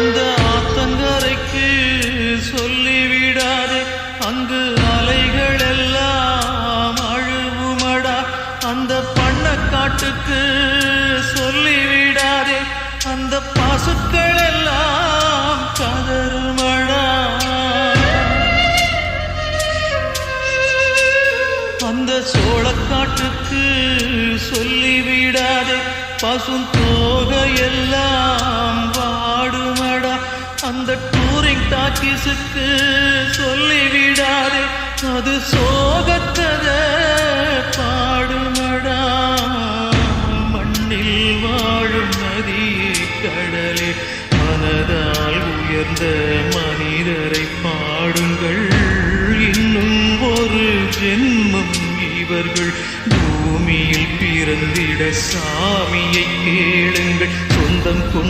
அந்த ஆத்தங்கரைக்கு சொல்லிவிடாதே. அங்கு அலைகள் எல்லாம் அழுவுமடா. அந்த பண்ணக்காட்டுக்கு சொல்லிவிடாதே. அந்த பாசுக்கள் எல்லாம் கதறுமடா. அந்த சோளக்காட்டுக்கு சொல்லிவிடாதே. பசும் தோகையெல்லாம் அந்த டூரிங் டாக்கிஸுக்கு சொல்லிவிடாதே. அது சோகத்தத பாடுமடா. மண்ணில் வாழும் நதியே கடலே. மனதால் உயர்ந்த மனிதரை பாடுங்கள். இன்னும் ஒரு ஜென்மம் இவர்கள். பூமியில் பிறந்திட சாமியை கேளுங்கள். சொந்தம் கொண்டு